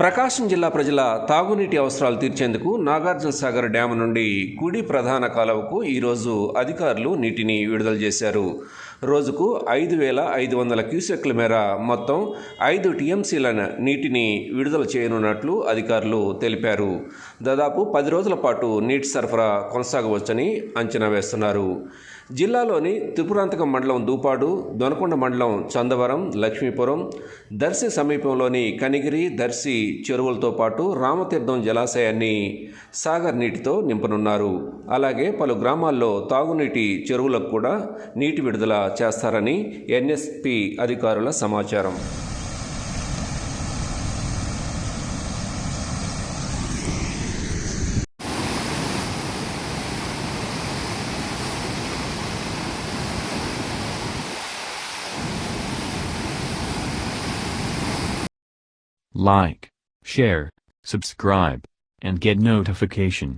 Prakasam జిల్లా ప్రజల తాగునీటి అవసరాలు తీర్చేందుకు నాగార్జున సాగర్ డ్యాం నుండి కుడి ప్రధాన కాలువకు ఈరోజు అధికారులు నీటిని విడుదల చేశారు. రోజుకు ఐదు వేల ఐదు వందల క్యూసెక్ల మేర మొత్తం ఐదు టీఎంసీల నీటిని విడుదల చేయనున్నట్లు అధికారులు తెలిపారు. దాదాపు పది రోజుల పాటు నీటి సరఫరా కొనసాగవచ్చని అంచనా వేస్తున్నారు. జిల్లాలోని త్రిపురాంతకం మండలం దూపాడు దొనకొండ మండలం చందవరం లక్ష్మీపురం దర్శి సమీపంలోని కనిగిరి దర్శి చెరువులతో పాటు రామతీర్థం జలాశయాన్ని సాగర్ నీటితో నింపనున్నారు. అలాగే పలు గ్రామాల్లో తాగునీటి చెరువులకు కూడా నీటి విడుదల చేస్తారని ఎన్ఎస్పి అధికారుల సమాచారం Like, share, subscribe, and get notification.